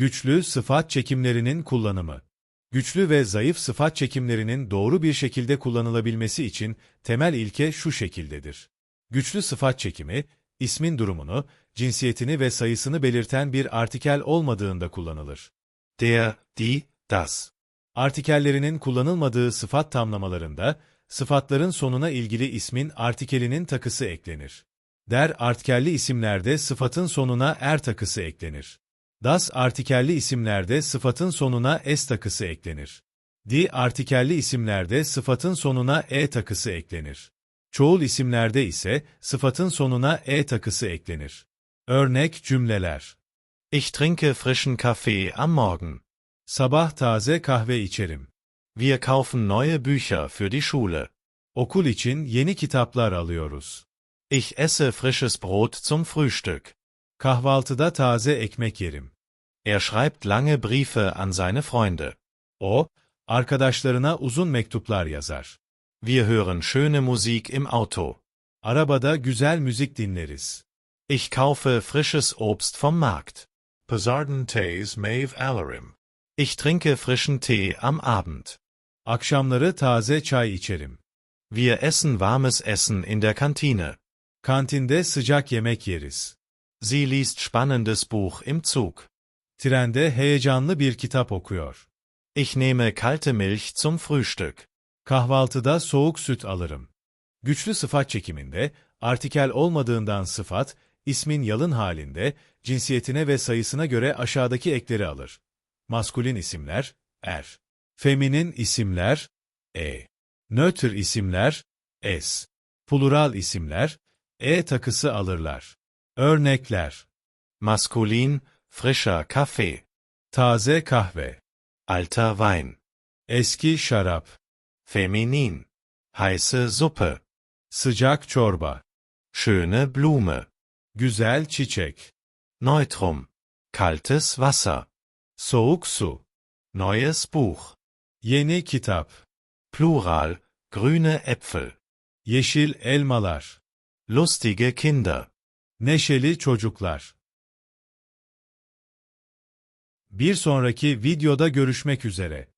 Güçlü sıfat çekimlerinin kullanımı. Güçlü ve zayıf sıfat çekimlerinin doğru bir şekilde kullanılabilmesi için temel ilke şu şekildedir. Güçlü sıfat çekimi, ismin durumunu, cinsiyetini ve sayısını belirten bir artikel olmadığında kullanılır. Der, die, das. Artikellerinin kullanılmadığı sıfat tamlamalarında, sıfatların sonuna ilgili ismin artikelinin takısı eklenir. Der artikelli isimlerde sıfatın sonuna er takısı eklenir. Das artikelli isimlerde sıfatın sonuna s takısı eklenir. Die artikelli isimlerde sıfatın sonuna e takısı eklenir. Çoğul isimlerde ise sıfatın sonuna e takısı eklenir. Örnek cümleler. Ich trinke frischen Kaffee am Morgen. Sabah taze kahve içerim. Wir kaufen neue Bücher für die Schule. Okul için yeni kitaplar alıyoruz. Ich esse frisches Brot zum Frühstück. Kahvaltıda taze ekmek yerim. Er schreibt lange Briefe an seine Freunde. O, arkadaşlarına uzun mektuplar yazar. Wir hören schöne Musik im Auto. Arabada güzel müzik dinleriz. Ich kaufe frisches Obst vom Markt. Pazardan Tees Maeve Alarim. Ich trinke frischen Tee am Abend. Akşamları taze çay içerim. Wir essen warmes Essen in der Kantine. Kantinde sıcak yemek yeriz. Sie liest spannendes Buch im Zug. Trende heyecanlı bir kitap okuyor. Ich nehme kalte Milch zum Frühstück. Kahvaltıda soğuk süt alırım. Güçlü sıfat çekiminde, artikel olmadığından sıfat, ismin yalın halinde, cinsiyetine ve sayısına göre aşağıdaki ekleri alır. Maskulin isimler, er. Feminin isimler, e. Nötr isimler, s. Plural isimler, e takısı alırlar. Örnekler, Maskulin, frischer Kaffee. taze kahve, Alter Wein. eski şarap, Feminin. Heiße Suppe. sıcak çorba, Schöne Blume. güzel çiçek, Neutrum. Kaltes Wasser. soğuk su, Neues Buch. yeni kitap, Plural. Grüne Äpfel. yeşil elmalar, Lustige Kinder. Neşeli çocuklar. Bir sonraki videoda görüşmek üzere.